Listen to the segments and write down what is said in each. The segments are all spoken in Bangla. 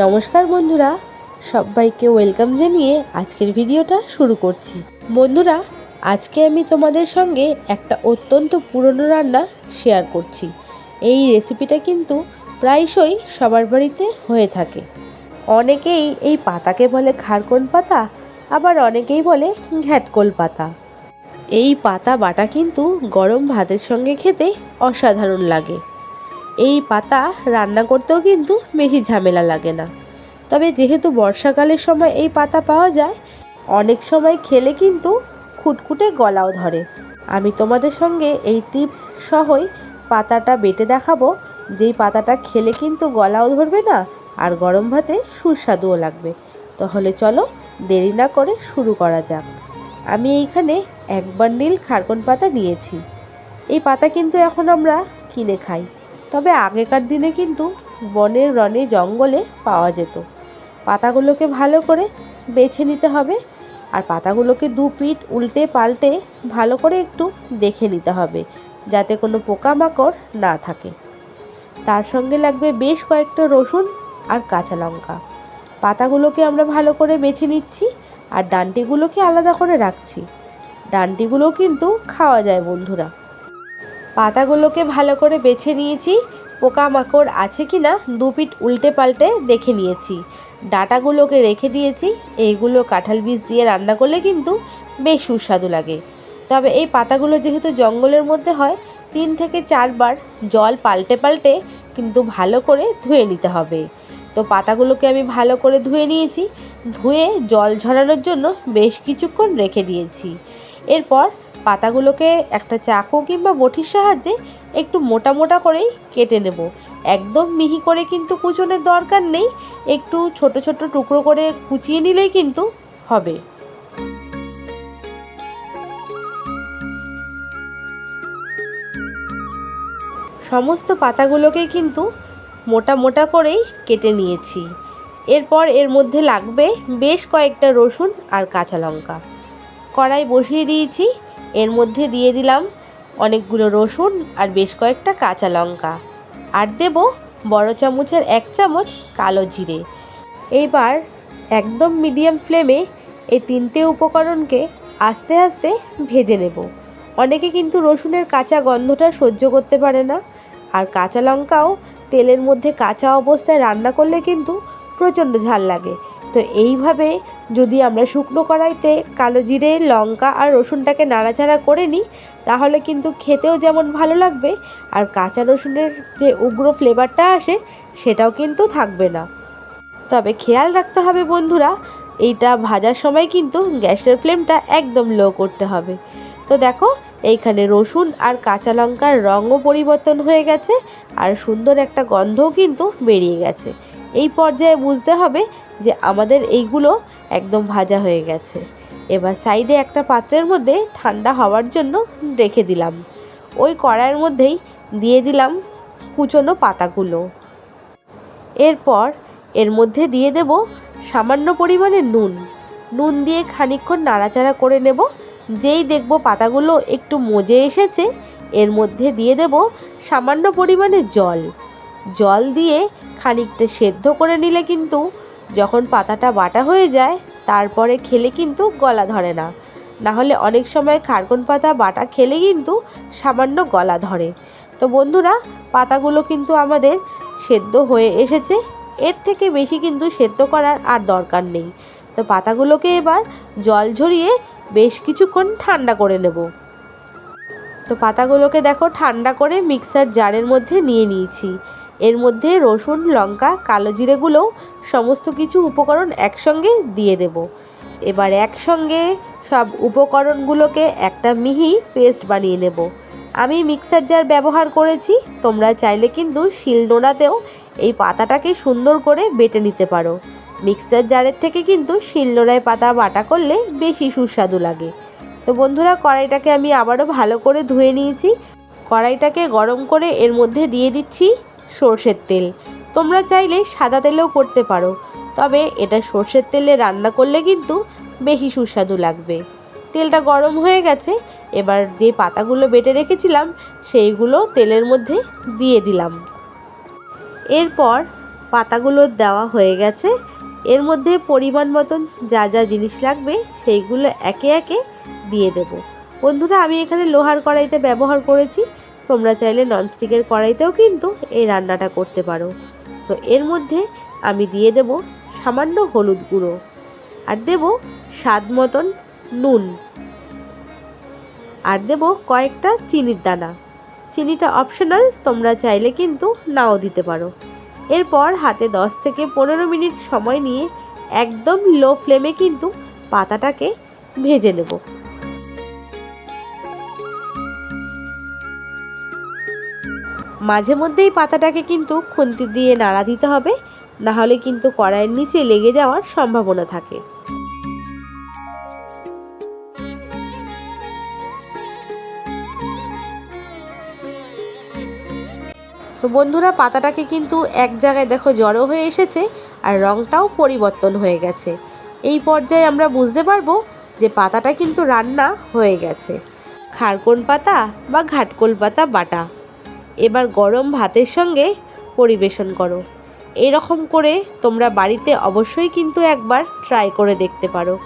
নমস্কার বন্ধুরা, সবাইকে ওয়েলকাম জানিয়ে আজকের ভিডিওটা শুরু করছি। বন্ধুরা, আজকে আমি তোমাদের সঙ্গে একটা অত্যন্ত পুরনো রান্না শেয়ার করছি। এই রেসিপিটা কিন্তু প্রায়শই সবার বাড়িতে হয়ে থাকে। অনেকেই এই পাতাকে বলে খারকোন পাতা, আবার অনেকেই বলে ঘ্যাটকোল পাতা। এই পাতা বাটা কিন্তু গরম ভাতের সঙ্গে খেতে অসাধারণ লাগে। এই পাতা রান্না করতেও কিন্তু বেশি ঝামেলা লাগে না। তবে যেহেতু বর্ষাকালের সময় এই পাতা পাওয়া যায়, অনেক সময় খেলে কিন্তু খুটখুটে গলাও ধরে। আমি তোমাদের সঙ্গে এই টিপস সহই পাতাটা বেটে দেখাবো। যেই পাতাটা খেলে কিন্তু গলাও ধরবে না, আর গরম ভাতে সুস্বাদুও লাগবে। তাহলে চলো দেরি না করে শুরু করা যাক। আমি এইখানে এক বান্ডিল খারকন পাতা নিয়েছি। এই পাতা কিন্তু এখন আমরা কিনে খাই। তবে আগেকার দিনে কিন্তু বনের রনে জঙ্গলে পাওয়া যেত। পাতাগুলোকে ভালো করে বেছে নিতে হবে আর পাতাগুলোকে দু পিঠ উল্টে পাল্টে ভালো করে একটু দেখে নিতে হবে যাতে কোনো পোকামাকড় না থাকে। তার সঙ্গে লাগবে বেশ কয়েকটা রসুন আর কাঁচা লঙ্কা। পাতাগুলোকে আমরা ভালো করে বেছে নিচ্ছি আর ডান্টিগুলোকে আলাদা করে রাখছি। ডান্টিগুলো কিন্তু খাওয়া যায় বন্ধুরা। পাতাগুলোকে ভালো করে বেছে নিয়েছি। পোকামাকড় আছে কি না দু পিঠ উল্টে পাল্টে দেখে নিয়েছি। ডাটাগুলোকে রেখে দিয়েছি। এইগুলো কাঁঠাল বীজ দিয়ে রান্না করলে কিন্তু বেশ সুস্বাদু লাগে। তবে এই পাতাগুলো যেহেতু জঙ্গলের মধ্যে হয়, তিন থেকে চারবার জল পাল্টে পাল্টে কিন্তু ভালো করে ধুয়ে নিতে হবে। তো পাতাগুলোকে আমি ভালো করে ধুয়ে নিয়েছি। ধুয়ে জল ঝরানোর জন্য বেশ কিছুক্ষণ রেখে দিয়েছি। এরপর পাতাগুলোকে একটা চাকু কিংবা বটির সাহায্যে একটু মোটা মোটা করেই কেটে নেব। একদম মিহি করে কিন্তু কুচনের দরকার নেই। একটু ছোট ছোট টুকরো করে কুচিয়ে নিলেই কিন্তু হবে। সমস্ত পাতাগুলোকে কিন্তু মোটা মোটা করেই কেটে নিয়েছি। এরপর এর মধ্যে লাগবে বেশ কয়েকটা রসুন আর কাঁচা লঙ্কা। কড়াই বসিয়ে দিয়েছি। এর মধ্যে দিয়ে দিলাম অনেকগুলো রসুন আর বেশ কয়েকটা কাঁচা লঙ্কা। আর দেব বড় চামচের এক চামচ কালো জিরে। এইবার একদম মিডিয়াম ফ্লেমে এই তিনটে উপকরণকে আস্তে আস্তে ভেজে নেব। অনেকে কিন্তু রসুনের কাঁচা গন্ধটা সহ্য করতে পারে না আর কাঁচা লঙ্কাও তেলের মধ্যে কাঁচা অবস্থায় রান্না করলে কিন্তু প্রচণ্ড ঝাল লাগে। তো এইভাবে যদি আমরা শুকনো কড়াইতে কালো জিরে, লঙ্কা আর রসুনটাকে নাড়াচাড়া করে নিই, তাহলে কিন্তু খেতেও যেমন ভালো লাগবে আর কাঁচা রসুনের যে উগ্র ফ্লেভারটা আসে, সেটাও কিন্তু থাকবে না। তবে খেয়াল রাখতে হবে বন্ধুরা, এইটা ভাজার সময় কিন্তু গ্যাসের ফ্লেমটা একদম লো করতে হবে। তো দেখো, এইখানে রসুন আর কাঁচা লঙ্কার রঙও পরিবর্তন হয়ে গেছে আর সুন্দর একটা গন্ধও কিন্তু বেরিয়ে গেছে। এই পর্যায়ে বুঝতে হবে যে আমাদের এইগুলো একদম ভাজা হয়ে গেছে। এবার সাইডে একটা পাত্রের মধ্যে ঠান্ডা হওয়ার জন্য রেখে দিলাম। ওই কড়াইয়ের মধ্যেই দিয়ে দিলাম কুচনো পাতাগুলো। এরপর এর মধ্যে দিয়ে দেব সামান্য পরিমাণে নুন। নুন দিয়ে খানিকক্ষণ নাড়াচাড়া করে নেব। যেই দেখব পাতাগুলো একটু মজে এসেছে, এর মধ্যে দিয়ে দেব সামান্য পরিমাণে জল। জল দিয়ে খানিকটা সেদ্ধ করে নিলে কিন্তু যখন পাতাটা বাটা হয়ে যায়, তারপরে খেলে কিন্তু গলা ধরে না। না হলে অনেক সময় খারকন পাতা বাটা খেলে কিন্তু সামান্য গলা ধরে। তো বন্ধুরা, পাতাগুলো কিন্তু আমাদের সেদ্ধ হয়ে এসেছে। এর থেকে বেশি কিন্তু সেদ্ধ করার আর দরকার নেই। তো পাতাগুলোকে এবার জল ঝরিয়ে বেশ কিছুক্ষণ ঠান্ডা করে নেব। তো পাতাগুলোকে দেখো ঠান্ডা করে মিক্সার জারের মধ্যে নিয়ে নিয়েছি। এর মধ্যে রসুন, লঙ্কা, কালো জিরেগুলোও সমস্ত কিছু উপকরণ একসঙ্গে দিয়ে দেব। এবার একসঙ্গে সব উপকরণগুলোকে একটা মিহি পেস্ট বানিয়ে নেব। আমি মিক্সার জার ব্যবহার করেছি, তোমরা চাইলে কিন্তু শিলনোড়াতেও এই পাতাটাকে সুন্দর করে বেটে নিতে পারো। মিক্সার জারের থেকে কিন্তু শিলনোড়ায় পাতা বাটা করলে বেশি সুস্বাদু লাগে। তো বন্ধুরা, কড়াইটাকে আমি আবারও ভালো করে ধুয়ে নিয়েছি। কড়াইটাকে গরম করে এর মধ্যে দিয়ে দিচ্ছি সর্ষের তেল। তোমরা চাইলে সাদা তেলেও করতে পারো, তবে এটা সর্ষের তেলে রান্না করলে কিন্তু বেশি সুস্বাদু লাগবে। তেলটা গরম হয়ে গেছে, এবার যে পাতাগুলো বেটে রেখেছিলাম, সেইগুলো তেলের মধ্যে দিয়ে দিলাম। এরপর পাতাগুলো দেওয়া হয়ে গেছে। এর মধ্যে পরিমাণ মতন যা যা জিনিস লাগবে, সেইগুলো একে একে দিয়ে দেব। বন্ধুরা, আমি এখানে লোহার কড়াইতে ব্যবহার করেছি। তোমরা চাইলে ননস্টিকের কড়াইতেও কিন্তু এই রান্নাটা করতে পারো। তো এর মধ্যে আমি দিয়ে দেব সামান্য হলুদ গুঁড়ো আর দেব স্বাদ মতন নুন। আর দেব কয়েকটা চিনির দানা। চিনিটা অপশনাল তোমরা চাইলে কিন্তু নাও দিতে পারো। এরপর হাতে 10 থেকে পনেরো মিনিট সময় নিয়ে একদম লো ফ্লেমে কিন্তু পাতাটাকে ভেজে নেব। মাঝে মধ্যেই পাতাটাকে কিন্তু খুন্তি দিয়ে নাড়া দিতে হবে, না হলে কিন্তু কড়াইয়ের নিচে লেগে যাওয়ার সম্ভাবনা থাকে। তো বন্ধুরা, পাতাটাকে কিন্তু এক জায়গায় দেখো জড়ো হয়ে এসেছে আর রঙটাও পরিবর্তন হয়ে গেছে। এই পর্যায়ে আমরা বুঝতে পারব যে পাতাটা কিন্তু রান্না হয়ে গেছে। খারকোন পাতা বা ঘাটকোল পাতা বাটা। এবার গরম ভাতের সঙ্গে পরিবেশন করো। এরকম করে তোমরা বাড়িতে অবশ্যই কিন্তু একবার ট্রাই করে দেখতে পারো।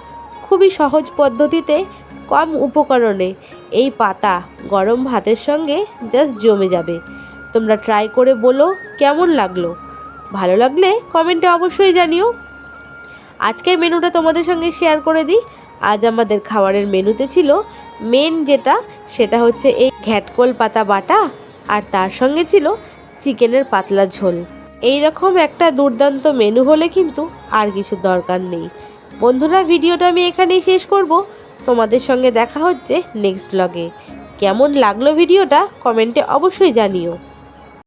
খুবই সহজ পদ্ধতিতে, কম উপকরণে এই পাতা গরম ভাতের সঙ্গে জাস্ট জমে যাবে। তোমরা ট্রাই করে বলো কেমন লাগল। ভালো লাগলে কমেন্টে অবশ্যই জানিও। আজকের মেনুটা তোমাদের সঙ্গে শেয়ার করে দিই। আজ আমাদের খাবারের মেনুতে ছিল মেন যেটা, সেটা হচ্ছে এই ঘ্যাটকোল পাতা বাটা আর তার সঙ্গে ছিল চিকেনের পাতলা ঝোল। এই রকম একটা দুর্দান্ত মেনু হলে কিন্তু আর কিছু দরকার নেই। বন্ধুরা, ভিডিওটা আমি এখানেই শেষ করব। তোমাদের সঙ্গে দেখা হচ্ছে নেক্সট ব্লগে কেমন লাগল ভিডিওটা কমেন্টে অবশ্যই জানিও।